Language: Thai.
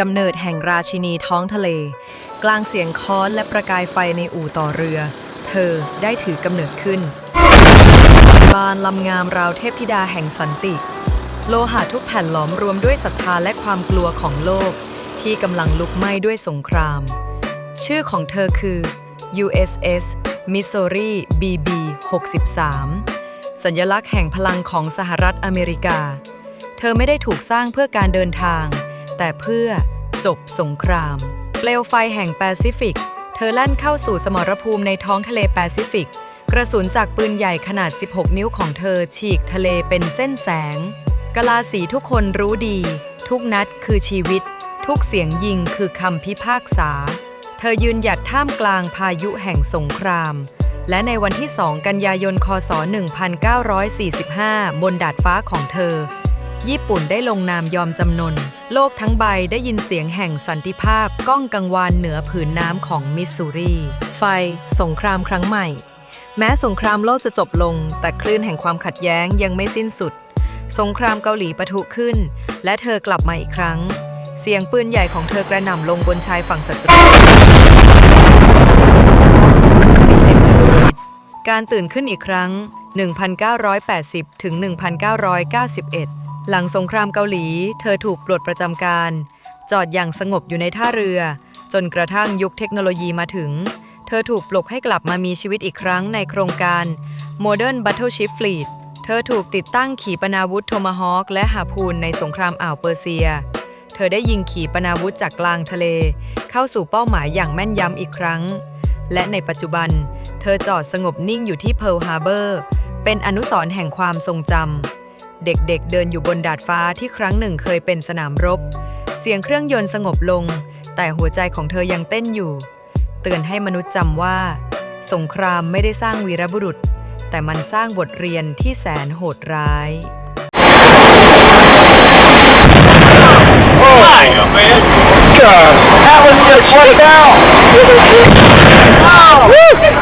กำเนิดแห่งราชินีท้องทะเล กลางเสียงค้อนและประกายไฟในอู่ต่อเรือ เธอได้ถือกำเนิดขึ้น บานลำงามราวเทพธิดาแห่งสันติ โลหะทุกแผ่นหลอมรวมด้วยศรัทธาและความกลัวของโลก ที่กำลังลุกไหม้ด้วยสงคราม ชื่อของเธอคือ USS Missouri BB 63สัญลักษณ์แห่งพลังของสหรัฐอเมริกา เธอไม่ได้ถูกสร้างเพื่อการเดินทาง แต่เพื่อจบสงคราม เปลวไฟแห่งแปซิฟิก เธอแล่นเข้าสู่สมรภูมิในท้องทะเลแปซิฟิก กระสุนจากปืนใหญ่ขนาด 16 นิ้วของเธอฉีกทะเลเป็นเส้นแสง กลาสีทุกคนรู้ดี ทุกนัดคือชีวิต ทุกเสียงยิงคือคำพิพากษา เธอยืนหยัดท่ามกลางพายุแห่งสงคราม และในวันที่ 2 กันยายน คศ 1945 บนดาดฟ้าของเธอ ญี่ปุ่นได้ลงนามยอมจำนน โลกทั้งใบได้ยินเสียงแห่งสันติภาพก้องกังวานเหนือผืนน้ำของมิสซูรี ไฟ สงครามครั้งใหม่ แม้สงครามโลกจะจบลง แต่คลื่นแห่งความขัดแย้งยังไม่สิ้นสุด สงครามเกาหลีปะทุขึ้น และเธอกลับมาอีกครั้ง เสียงปืนใหญ่ของเธอกระหน่ำลงบนชายฝั่งศัตรูไม่ใช่เพื่อนพิชิตการตื่นขึ้นอีกครั้ง 1980ถึง1991 หลังสงครามเกาหลี เธอถูกปลดประจำการ จอดอย่างสงบอยู่ในท่าเรือ จนกระทั่งยุคเทคโนโลยีมาถึง เธอถูกปลุกให้กลับมามีชีวิตอีกครั้งในโครงการ Modern Battleship Fleet เธอถูกติดตั้งขีปนาวุธโทมาฮอคและหาพูนในสงครามอ่าวเปอร์เซีย เธอได้ยิงขีปนาวุธจากกลางทะเล เข้าสู่เป้าหมายอย่างแม่นยำอีกครั้ง และในปัจจุบัน เธอจอดสงบนิ่งอยู่ที่เพิร์ลฮาร์เบอร์ เป็นอนุสรณ์แห่งความทรงจำ เด็กๆเเดินอยู่บนดาดฟ้าที่ครั้งหนึ่งเคยเป็นสนามรบ เสียงเครื่องยนต์สงบลง แต่หัวใจของเธอยังเต้นอยู่ เตือนให้มนุษย์จำว่า สงครามไม่ได้สร้างวีรบุรุษ แต่มันสร้างบทเรียนที่แสนโหดร้าย That was just one down. Oh.